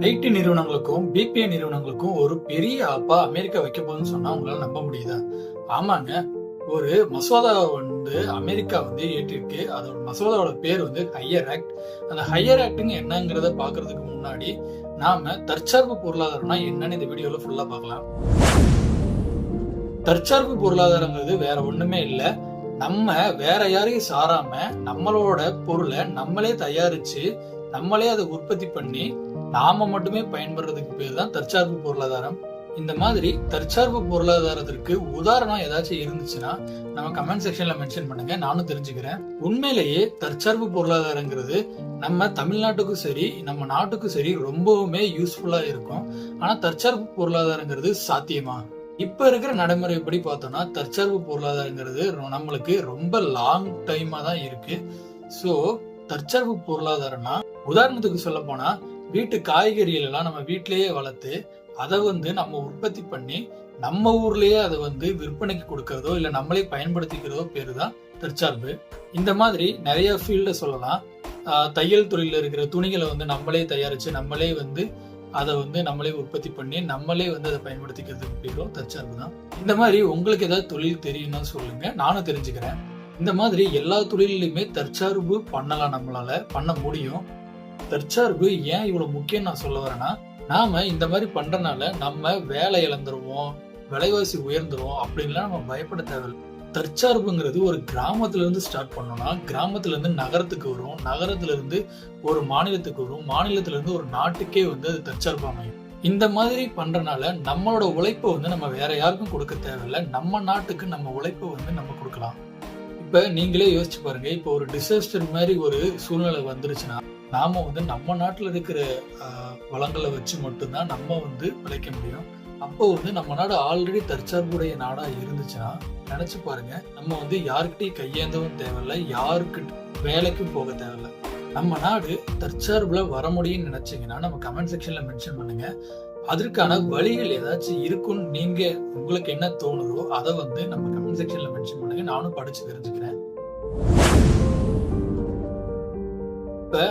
ID நிறுவனங்களுக்கும் PPI நிறுவனங்களுக்கும் ஒரு பெரிய ஆப்பா அமெரிக்கா வைக்க போகுதுன்னு சொன்னா உங்களால நம்ப முடியுதா? ஆமாங்க. ஒரு மசோதாவை வந்து அமெரிக்கா வந்து ஏற்றிருக்கு. அதோட மசோதாவோட பேர் வந்து ஹையர் ஆக்ட் அந்த ஹையர் ஆக்ட்னு என்னங்கிறத பாக்குறதுக்கு முன்னாடி நாம தற்சார்பு பொருளாதாரம்னா என்னன்னு இந்த வீடியோல ஃபுல்லா பார்க்கலாம் தற்சார்பு பொருளாதாரங்கிறது வேற ஒண்ணுமே இல்ல. நம்ம வேற யாரையும் சாராம நம்மளோட பொருளை நம்மளே தயாரிச்சு நம்மளே அதை உற்பத்தி பண்ணி நாம மட்டுமே பயன்படுறதுக்கு பேர் தான் தற்சார்பு பொருளாதாரம். இந்த மாதிரி தற்சார்பு பொருளாதாரத்திற்கு உதாரணம் ஏதாச்சும் இருந்துச்சுன்னா நம்ம கமெண்ட் செக்ஷன்ல மென்ஷன் பண்ணுங்க நானும் தெரிஞ்சுக்கிறேன். உண்மையிலேயே தற்சார்பு பொருளாதாரங்கிறது நம்ம தமிழ்நாட்டுக்கும் சரி நம்ம நாட்டுக்கும் சரி ரொம்பவுமே யூஸ்ஃபுல்லா இருக்கும். ஆனா தற்சார்பு பொருளாதாரங்கிறது சாத்தியமா? இப்ப இருக்கிற நடைமுறைப்படி பார்த்தோம்னா தற்சார்பு பொருளாதாரங்கிறது நம்மளுக்கு ரொம்ப லாங் டைமா தான் இருக்கு. ஸோ தற்சார்பு பொருளாதாரம்னா உதாரணத்துக்கு சொல்ல போனா வீட்டு காய்கறிகள் எல்லாம் நம்ம வீட்டிலேயே வளர்த்து அதை வந்து நம்ம உற்பத்தி பண்ணி நம்ம ஊர்லயே அதை வந்து விற்பனைக்கு கொடுக்கறதோ இல்ல நம்மளே பயன்படுத்திக்கிறதோ பேரு தான் தற்சார்பு இந்த மாதிரி நிறைய ஃபீல்ட சொல்லலாம். தையல் தொழில இருக்கிற துணிகளை வந்து நம்மளே தயாரிச்சு நம்மளே வந்து அதை வந்து நம்மளே உற்பத்தி பண்ணி நம்மளே வந்து அதை பயன்படுத்திக்கிறதுக்கு பேரும் தற்சார்பு தான். இந்த மாதிரி உங்களுக்கு ஏதாவது தொழில் தெரியும்னா சொல்லுங்க. நானும் தெரிஞ்சுக்கிறேன். இந்த மாதிரி எல்லா தொழிலையுமே தற்சார்பு பண்ணலாம் நம்மளால பண்ண முடியும். தற்சார்பு ஏன் இவ்வளவு முக்கியம் நான் சொல்ல வரேன்னா நாம இந்த மாதிரி பண்றனால நம்ம வேலை இழந்துருவோம் விலைவாசி உயர்ந்துரும் அப்படின்லாம் நம்ம பயப்பட தேவையில்லை. தற்சார்புங்கிறது ஒரு கிராமத்துல இருந்து ஸ்டார்ட் பண்ணோம்னா கிராமத்துல இருந்து நகரத்துக்கு வரும். நகரத்துல இருந்து ஒரு மாநிலத்துக்கு வரும். மாநிலத்துல இருந்து ஒரு நாட்டுக்கே வந்து அது தற்சார்பு அமையும். இந்த மாதிரி பண்றனால நம்மளோட உழைப்பை வந்து நம்ம வேற யாருக்கும் கொடுக்க தேவையில்லை. நம்ம நாட்டுக்கு நம்ம உழைப்பை வந்து நம்ம கொடுக்கலாம். இப்ப நீங்களே யோசிச்சு பாருங்க இப்போ ஒரு டிசாஸ்டர் மாதிரி ஒரு சூழ்நிலை வந்துருச்சுன்னா நாம வந்து நம்ம நாட்டில் இருக்கிற வளங்களை வச்சு மட்டும்தான் நம்ம வந்து பிழைக்க முடியும். அப்போ வந்து நம்ம நாடு ஆல்ரெடி தற்சார்புடைய நாடாக இருந்துச்சுன்னா நினச்சி பாருங்க. நம்ம வந்து யாருக்கிட்டையும் கையேந்தவும் தேவையில்ல. யாருக்கு வேலைக்கும் போக தேவையில்ல. நம்ம நாடு தற்சார்புல வர முடியும்னு நினைச்சீங்கன்னா நம்ம கமெண்ட் செக்ஷன்ல மென்ஷன் பண்ணுங்க. அதற்கான வழிகள் ஏதாச்சும் இருக்குன்னு நீங்க உங்களுக்கு என்ன தோணுதோ அதை வந்து நம்ம கமெண்ட் செக்ஷன்ல மென்ஷன் பண்ணுங்க. நானும் படிச்சு தெரிஞ்சுக்கிறேன்.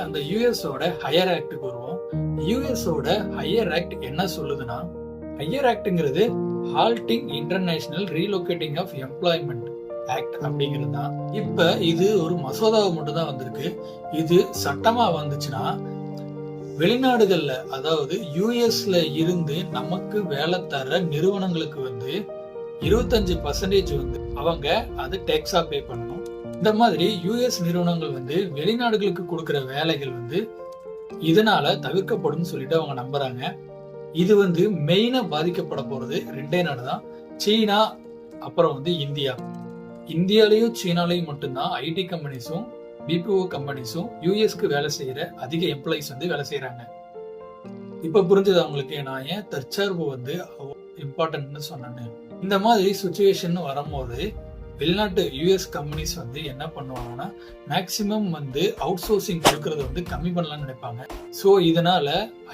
அந்த யூஎஸோட ஹையர் ஆக்டுக்கு வருவோம். யூஎஸோட ஹையர் ஆக்ட் என்ன சொல்லுதுன்னா hire ஆக்டுங்கிறது halting international relocating of employment act அப்படிங்கிறது தான். இப்போ இது ஒரு மசோதாவை மட்டும் தான் வந்திருக்கு. இது சட்டமா வந்துச்சுன்னா வெளிநாடுகள்ல அதாவது யூஎஸ்ல இருந்து நமக்கு வேலை தர நிறுவனங்களுக்கு வந்து இருபத்தஞ்சு பர்சன்டேஜ் வந்து அவங்க அது டேக்ஸா பே பண்ணணும். இந்த மாதிரி யூஎஸ் நிறுவனங்கள் வந்து வெளிநாடுகளுக்கு கொடுக்கிற வேலைகள் வந்து இதனால தவிர்க்கப்படும் சொல்லிட்டு அவங்க நம்புறாங்க. இது வந்து மெயினா பாதிக்கப்பட போறது ரெண்டே நாடு தான். சீனா அப்புறம் வந்து இந்தியா. இந்தியாலயும் சீனாலையும் மட்டும்தான் ஐடி கம்பெனிஸும் பிபிஓ கம்பெனிஸும் யூஎஸ்க்கு வேலை செய்யற அதிக எம்ப்ளாயிஸ் வந்து வேலை செய்யறாங்க இப்ப புரிஞ்சது அவங்களுக்கு நான் ஏன் தற்சார்பு வந்து இம்பார்ட்டன்ட்னு சொன்னேன்னு. இந்த மாதிரி சுச்சுவேஷன் வரும்போது வெளிநாட்டு யூஎஸ் கம்பெனிஸ் வந்து என்ன பண்ணுவாங்கன்னா மேக்சிமம் வந்து அவுட் சோர்சிங் கொடுக்கறத வந்து கம்மி பண்ணலாம்னு நினைப்பாங்க. ஸோ இதனால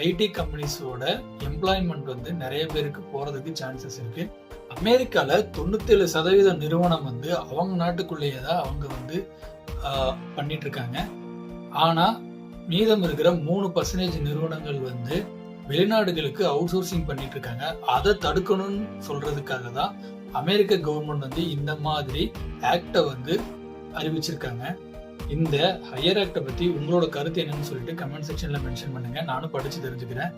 ஐடி கம்பெனிஸோட எம்ப்ளாய்மெண்ட் வந்து நிறைய பேருக்கு போறதுக்கு சான்சஸ் இருக்கு. அமெரிக்கால தொண்ணூத்தேழு சதவீத நிறுவனம் வந்து அவங்க நாட்டுக்குள்ளேயே தான் அவங்க வந்து பண்ணிட்டு இருக்காங்க. ஆனா மீதம் இருக்கிற மூணு பர்சன்டேஜ் நிறுவனங்கள் வந்து வெளிநாடுகளுக்கு அவுட் சோர்சிங் பண்ணிட்டு இருக்காங்க. அதை தடுக்கணும்னு சொல்றதுக்காக தான் அமெரிக்க கவர்மெண்ட் வந்து இந்த மாதிரி ஆக்டை வந்து அறிவிச்சிருக்காங்க. இந்த ஹையர் ஆக்டை பத்தி உங்களோட கருத்து என்னன்னு சொல்லிட்டு கமெண்ட் செக்ஷன்ல மென்ஷன் பண்ணுங்க. நானும் படிச்சு தெரிஞ்சுக்கிறேன்.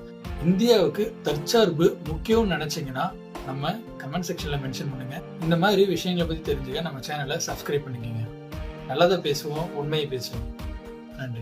இந்தியாவுக்கு தற்சார்பு முக்கியம்னு நினைச்சீங்கன்னா நம்ம கமெண்ட் செக்ஷன்ல மென்ஷன் பண்ணுங்க. இந்த மாதிரி விஷயங்களை பத்தி தெரிஞ்சுக்க நம்ம சேனலை சப்ஸ்கிரைப் பண்ணிக்கோங்க. நல்லதை பேசுவோம் உண்மையை பேசுவோம். நன்றி.